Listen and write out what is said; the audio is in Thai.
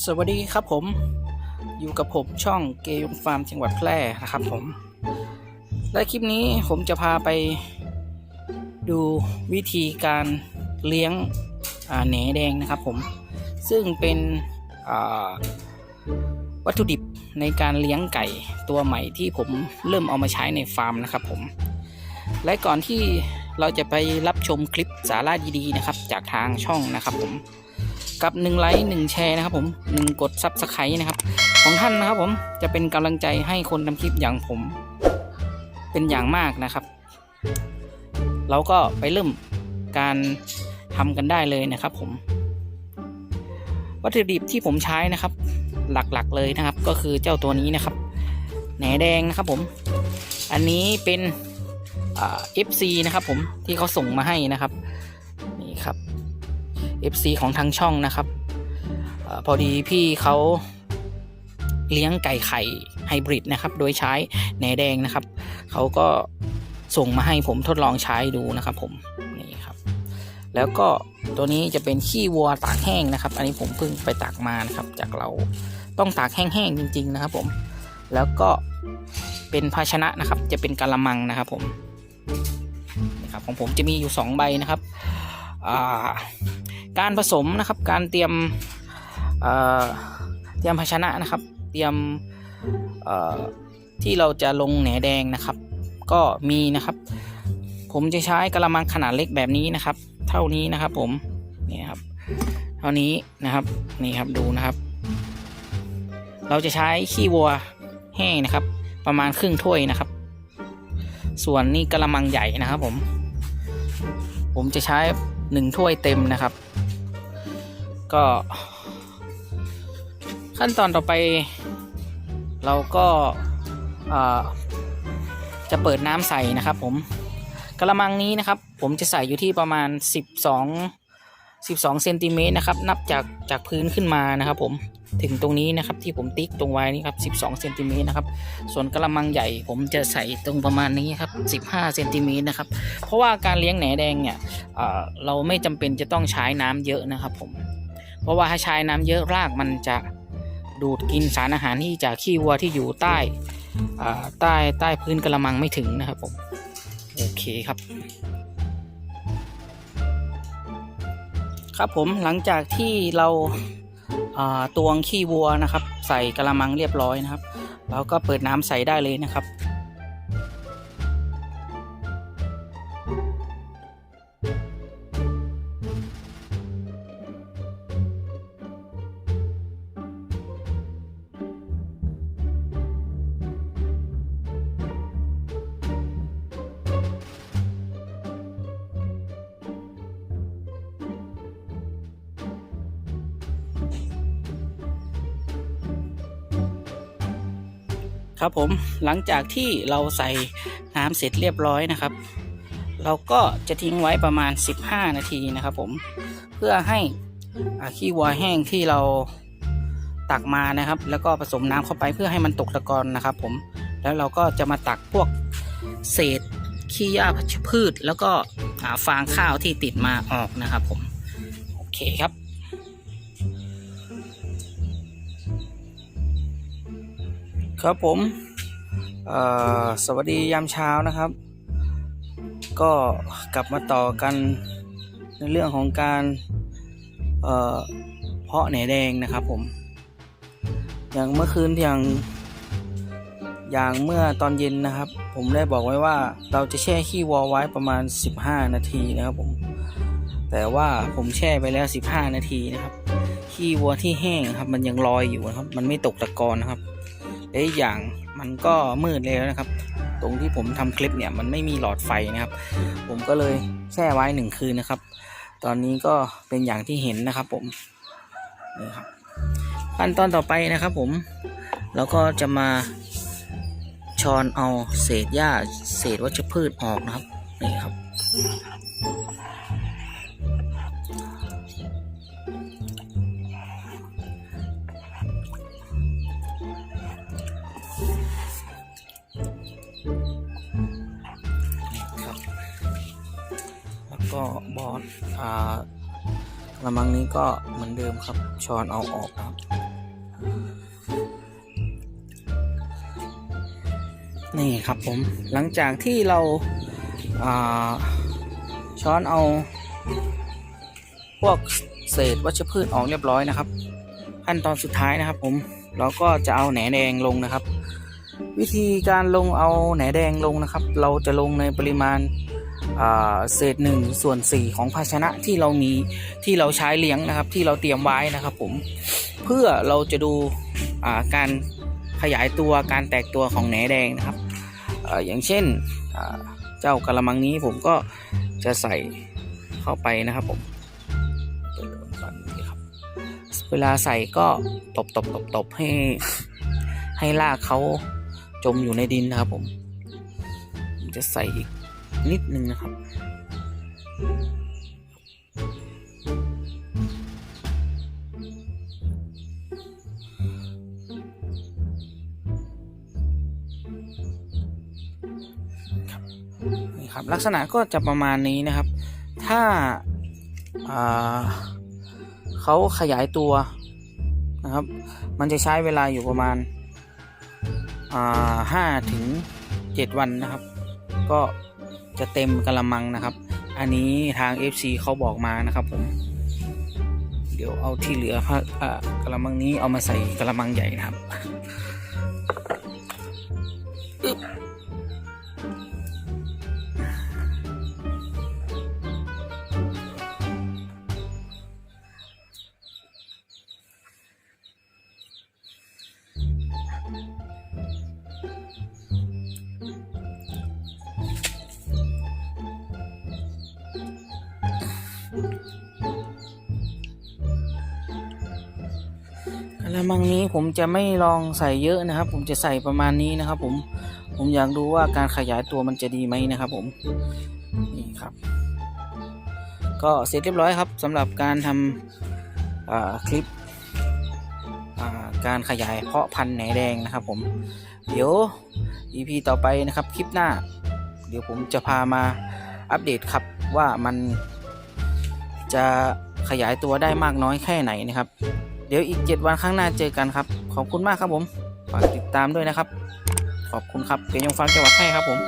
สวัสดีครับผมอยู่กับผมช่องเกยงฟาร์มจังหวัดแพร่นะครับผม และคลิปนี้ผมจะพาไปดูวิธีการเลี้ยงแหนแดงนะครับผม ซึ่งเป็นวัตถุดิบในการเลี้ยงไก่ตัวใหม่ที่ผมเริ่มเอามาใช้ในฟาร์มนะครับผม และก่อนที่เราจะไปรับชมคลิปสาระดีๆนะครับ จากทางช่องนะครับผม กับ1ไลค์1แชร์นะครับผม1กดซับสไครต์นะครับ ของท่านนะครับผมจะเป็นกำลังใจให้คนทำคลิปอย่างผม เป็นอย่างมากนะครับ เราก็ไปเริ่มการทำกันได้เลยนะครับผม วัตถุดิบที่ผมใช้นะครับ หลักๆเลยนะครับ ก็คือเจ้าตัวนี้นะครับแหนแดงนะครับผม อันนี้เป็นเอ่า FC นะครับผมที่เขาส่งมาให้นะครับนี่ครับ FC ของทางช่องนะครับอพอดีพี่เขาเลี้ยงไก่ไข่ไฮบริดนะครับ โดยใช้แหนแดงนะครับ เขาก็ส่งมาให้ผมทดลองใช้ดูนะครับ ผมนี่ครับ แล้วก็ตัวนี้จะเป็นขี้วัวตากแห้งนะครับ อันนี้ผมเพิ่งไปตากมานะครับ จากเราต้องตากแห้งๆจริง ๆ นะครับ ผม แล้วก็เป็นภาชนะนะครับ จะเป็นกะละมังนะครับ ผมนะครับของผมจะมีอยู่สองใบนะครับอ่า การผสมนะครับ การเตรียมเเตรียมภาชนะนะครับ เตรียมที่เราจะลงแหนแดงนะครับ ก็มีนะครับ ผมจะใช้กระมังขนาดเล็กแบบนี้นะครับ เท่านี้นะครับผมนี่ครับเท่านี้นะครับนี่ครับดูนะครับ เราจะใช้ขี้วัวแห้งนะครับ ประมาณครึ่งถ้วยนะครับ ส่วนนี่กระมังใหญ่นะครับผม ผมจะใช้หนึ่งถ้วยเต็มนะครับ ก็ ขั้นตอนต่อไป เราก็จะเปิดน้ำใส่นะครับ ผมกระมังนี้นะครับ ผมจะใส่อยู่ที่ประมาณ 12 12เซนติเมตรนะครับ นับจากจากพื้นขึ้นมานะครับ ผมถึงตรงนี้นะครับที่ผมติ๊กตรงไว้นี่ครับ12เซนติเมตรนะครับ ส่วนกระมังใหญ่ผมจะใส่ตรงประมาณนี้ครับ15เซนติเมตรนะครับ เพราะว่าการเลี้ยงแหนแดงเนี่ยเอ่อเราไม่จำเป็นจะต้องใช้น้ำเยอะนะครับ ผม เพราะว่าถ้าใช้น้ำเยอะรากมันจะดูดกินสารอาหารที่จากขี้วัวที่อยู่ใต้ใต้ใต้พื้นกระมังไม่ถึงนะครับผมโอเคครับ ครับผมหลังจากที่เราาตวงขี้วัวนะครับ ใส่กระมังเรียบร้อยนะครับ เราก็เปิดน้ำใส่ได้เลยนะครับ ครับผมหลังจากที่เราใส่น้ำเสร็จเรียบร้อยนะครับ เราก็จะทิ้งไว้ประมาณ 15 นาทีนะครับผมเพื่อให้ขี้วัวแห้งที่เราตักมานะครับ แล้วก็ผสมน้ำเข้าไปเพื่อให้มันตกตะกอนนะครับ ผมแล้วเราก็จะมาตักพวกเศษขี้หญ้าพืช แล้วก็อ่าฟางข้าวที่ติดมาออกนะครับ ผมโอเคครับ ครับผมสวัสดียามเช้านะครับ ก็กลับมาต่อกันในเรื่องของการเเพาะแหนแดงนะครับผม อย่างเมื่อคืนอย่างอย่างเมื่อตอนเย็นนะครับ ผมได้บอกไว้ว่าเราจะแช่ขี้วอลไว้ประมาณ 15 นาทีนะครับผม แต่ว่าผมแช่ไปแล้ว 15 นาทีนะครับขี้วัวที่แห้งครับ มันยังลอยอยู่นะครับ มันไม่ตกตะกอนนะครับ และอีกอย่างมันก็มืดแล้วนะครับ ตรงที่ผมทำคลิปเนี่ยมันไม่มีหลอดไฟนะครับ ผมก็เลยแช่ไว้หนึ่งคืนนะครับ ตอนนี้ก็เป็นอย่างที่เห็นนะครับ ผมนี่ครับขั้นตอนต่อไปนะครับผมเราก็จะมาช้อนเอาเศษหญ้าเศษวัชพืชออกนะครับนี่ครับ ก็บอสอ่ากระมังนี้ก็เหมือนเดิมครับช้อนเอาออกครับ นี่ครับผมหลังจากที่เราอ่าช้อนเอา พวกเศษวัชพืชออกเรียบร้อยนะครับ ขั้นตอนสุดท้ายนะครับ ผมเราก็จะเอาแหนแดงลงนะครับ วิธีการลงเอาแหนแดงลงนะครับ เราจะลงในปริมาณ เศษหนึ่งส่วนสี่ของภาชนะที่เรามีที่เราใช้เลี้ยงนะครับ ที่เราเตรียมไว้นะครับผมเพื่อเราจะดูาการขยายตัวการแตกตัวของแหนแดงนะครับออย่างเช่นเจ้ากระมังนี้ผมก็จะใส่เข้าไปนะครับผมเวลาใส่ก็ตบตบตบตบให้ให้รากเขาจมอยู่ในดินนะครับผมผมจะใส่อีก นิดนึงนะครับ นี่ครับลักษณะก็จะประมาณนี้นะครับ ถ้าอ่าเขาขยายตัวนะครับ มันจะใช้เวลาอยู่ประมาณห้าถึงเจ็ดวันนะครับ ก็ จะเต็มกระมังนะครับ อันนี้ทาง FC เขาบอกมานะครับผม เดี๋ยวเอาที่เหลือพะอ่ากระมังนี้เอามาใส่กระมังใหญ่นะครับ กระมังนี้ผมจะไม่ลองใส่เยอะนะครับ ผมจะใส่ประมาณนี้นะครับ ผมผมอยากดูว่าการขยายตัวมันจะดีไหมนะครับ ผมนี่ครับ ก็เสร็จเรียบร้อยครับสำหรับการทำคลิปการขยายเพาะพันธุ์แหนแดงนะครับ ผมเดี๋ยว EP ต่อไปนะครับคลิปหน้า เดี๋ยวผมจะพามาอัปเดตครับว่ามันจะขยายตัวได้มากน้อยแค่ไหนนะครับ ดี๋ยวอีก 7 วันข้างหน้าเจอกันครับ ขอบคุณมากครับผม ฝากติดตามด้วยนะครับ ขอบคุณครับเป็นยงฟังจังหวัดไทครับผม